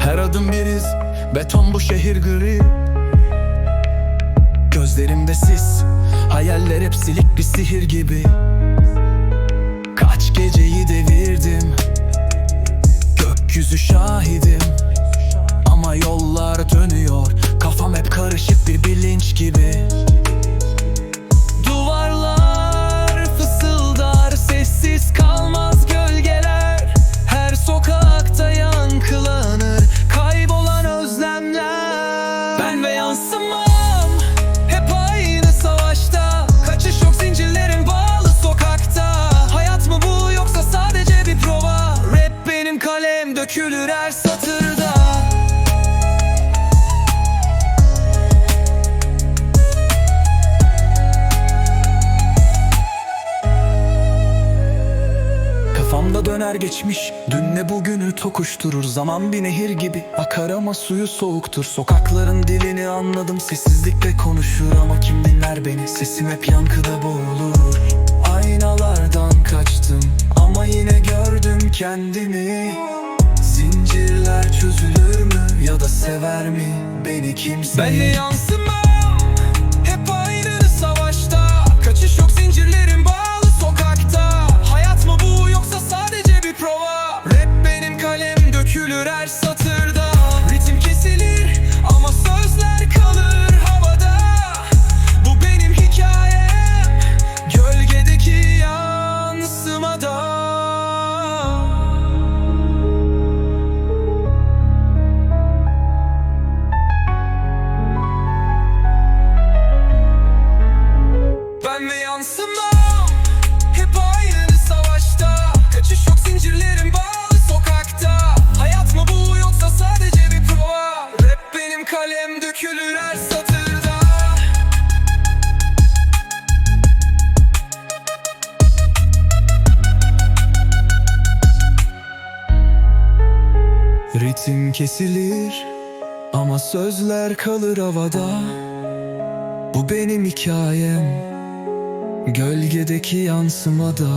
bırakmadım bir iz Beton bu şehir gri. Gözlerimde sis Hayaller hep silik bir sihir gibi. Kaç geceyi devirdim Gökyüzü şahidim. Ama yollar dönüyor Kafam hep karışık bir bilinç Kafamda döner geçmiş. Dünle bugünü tokuşturur. Zaman bir nehir gibi Akar ama suyu soğuktur. Sokakların dilini anladım. Sessizlikle konuşur ama kim dinler beni? Sesim hep yankıda boğulur. Aynalardan kaçtım Ama yine gördüm kendimi. Zincirler çözülür mü Ya da sever mi Beni kimse? Ben de ve yansımam. Hep aynı savaşta. Kaçış yok zincirlerin bağlı sokakta. Hayat mı bu yoksa sadece bir prova? Rap benim kalem dökülür her satırda. Ritim kesilir ama sözler kalır havada. Bu benim hikayem Gölgedeki yansımada